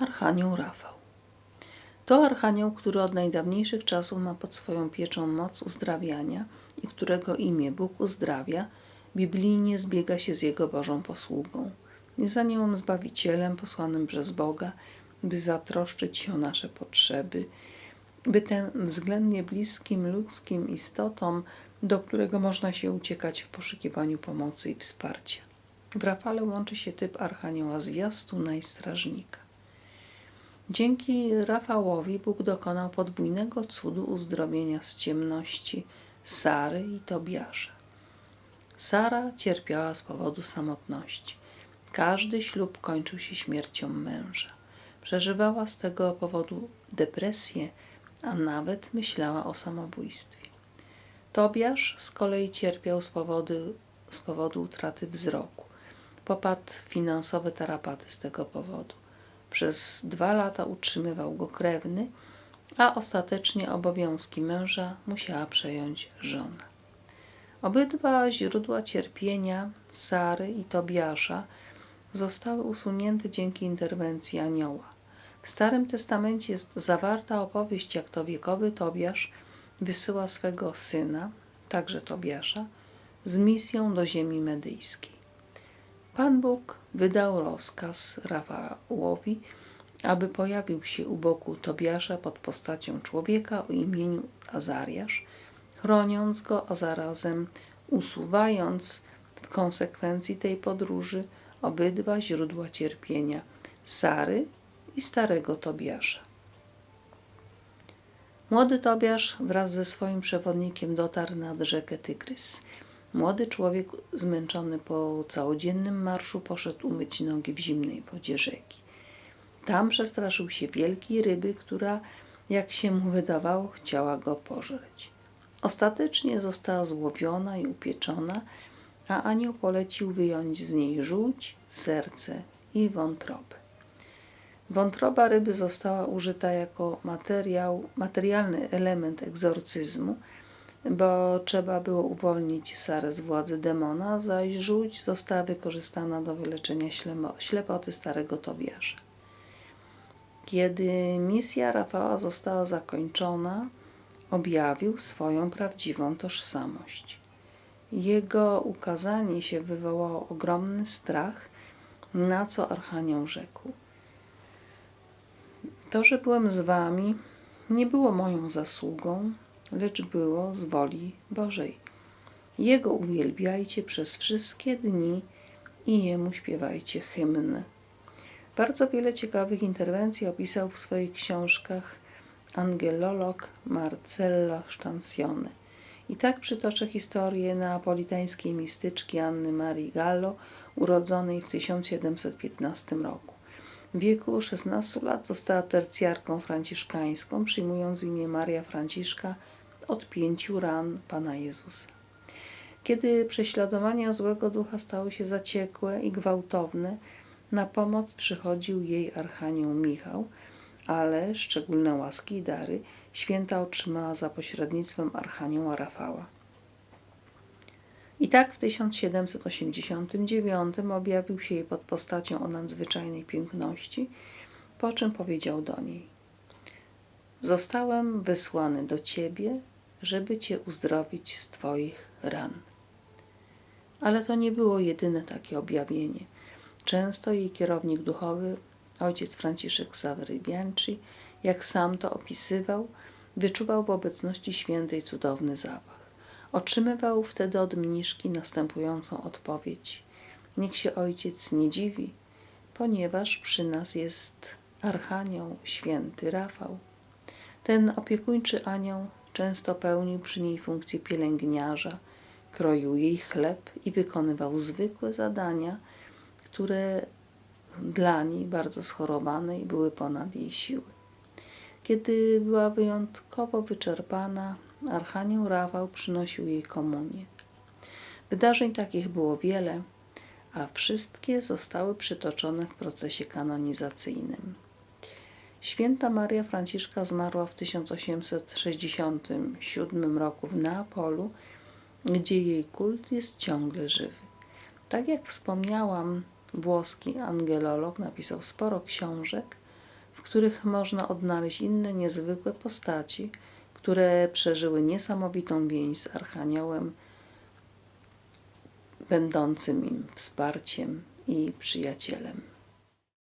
Archanioł Rafał. To archanioł, który od najdawniejszych czasów ma pod swoją pieczą moc uzdrawiania i którego imię Bóg uzdrawia, biblijnie zbiega się z jego Bożą posługą. Jest aniołem zbawicielem posłanym przez Boga, by zatroszczyć się o nasze potrzeby, by ten względnie bliskim ludzkim istotom, do którego można się uciekać w poszukiwaniu pomocy i wsparcia. W Rafale łączy się typ archanioła zwiastuna i strażnika. Dzięki Rafałowi Bóg dokonał podwójnego cudu uzdrowienia z ciemności Sary i Tobiasza. Sara cierpiała z powodu samotności. Każdy ślub kończył się śmiercią męża. Przeżywała z tego powodu depresję, a nawet myślała o samobójstwie. Tobiasz z kolei cierpiał z powodu, z powodu utraty wzroku. Popadł w finansowe tarapaty z tego powodu. Przez dwa lata utrzymywał go krewny, a ostatecznie obowiązki męża musiała przejąć żona. Obydwa źródła cierpienia Sary i Tobiasza zostały usunięte dzięki interwencji anioła. W Starym Testamencie jest zawarta opowieść, jak to wiekowy Tobiasz wysyła swego syna, także Tobiasza, z misją do ziemi medyjskiej. Pan Bóg wydał rozkaz Rafałowi, aby pojawił się u boku Tobiasza pod postacią człowieka o imieniu Azariasz, chroniąc go, a zarazem usuwając w konsekwencji tej podróży obydwa źródła cierpienia Sary i starego Tobiasza. Młody Tobiasz wraz ze swoim przewodnikiem dotarł nad rzekę Tygrys. Młody człowiek, zmęczony po całodziennym marszu, poszedł umyć nogi w zimnej wodzie rzeki. Tam przestraszył się wielkiej ryby, która, jak się mu wydawało, chciała go pożreć. Ostatecznie została złowiona i upieczona, a anioł polecił wyjąć z niej żółć, serce i wątrobę. Wątroba ryby została użyta jako materiał, materialny element egzorcyzmu, bo trzeba było uwolnić Sarę z władzy demona, zaś żółć została wykorzystana do wyleczenia ślepoty starego Tobiasza. Kiedy misja Rafała została zakończona, objawił swoją prawdziwą tożsamość. Jego ukazanie się wywołało ogromny strach, na co Archanioł rzekł. To, że byłem z wami, nie było moją zasługą, lecz było z woli Bożej. Jego uwielbiajcie przez wszystkie dni i Jemu śpiewajcie hymny. Bardzo wiele ciekawych interwencji opisał w swoich książkach angelolog Marcello Stancione. I tak przytoczę historię neapolitańskiej mistyczki Anny Marii Gallo, urodzonej w 1715 roku. W wieku 16 lat została tercjarką franciszkańską, przyjmując imię Maria Franciszka od pięciu ran Pana Jezusa. Kiedy prześladowania złego ducha stały się zaciekłe i gwałtowne, na pomoc przychodził jej archanioł Michał, ale szczególne łaski i dary święta otrzymała za pośrednictwem archanioła Rafała. I tak w 1789 objawił się jej pod postacią o nadzwyczajnej piękności, po czym powiedział do niej: Zostałem wysłany do ciebie, żeby cię uzdrowić z twoich ran. Ale to nie było jedyne takie objawienie. Często jej kierownik duchowy, ojciec Franciszek Savery Bianchi, jak sam to opisywał, wyczuwał w obecności świętej cudowny zapach. Otrzymywał wtedy od mniszki następującą odpowiedź. Niech się ojciec nie dziwi, ponieważ przy nas jest archanioł święty Rafał. Ten opiekuńczy anioł często pełnił przy niej funkcję pielęgniarza, kroił jej chleb i wykonywał zwykłe zadania, które dla niej, bardzo schorowanej, były ponad jej siły. Kiedy była wyjątkowo wyczerpana, Archanioł Rafał przynosił jej komunię. Wydarzeń takich było wiele, a wszystkie zostały przytoczone w procesie kanonizacyjnym. Święta Maria Franciszka zmarła w 1867 roku w Neapolu, gdzie jej kult jest ciągle żywy. Tak jak wspomniałam, włoski angelolog napisał sporo książek, w których można odnaleźć inne niezwykłe postaci, które przeżyły niesamowitą więź z Archaniołem, będącym im wsparciem i przyjacielem.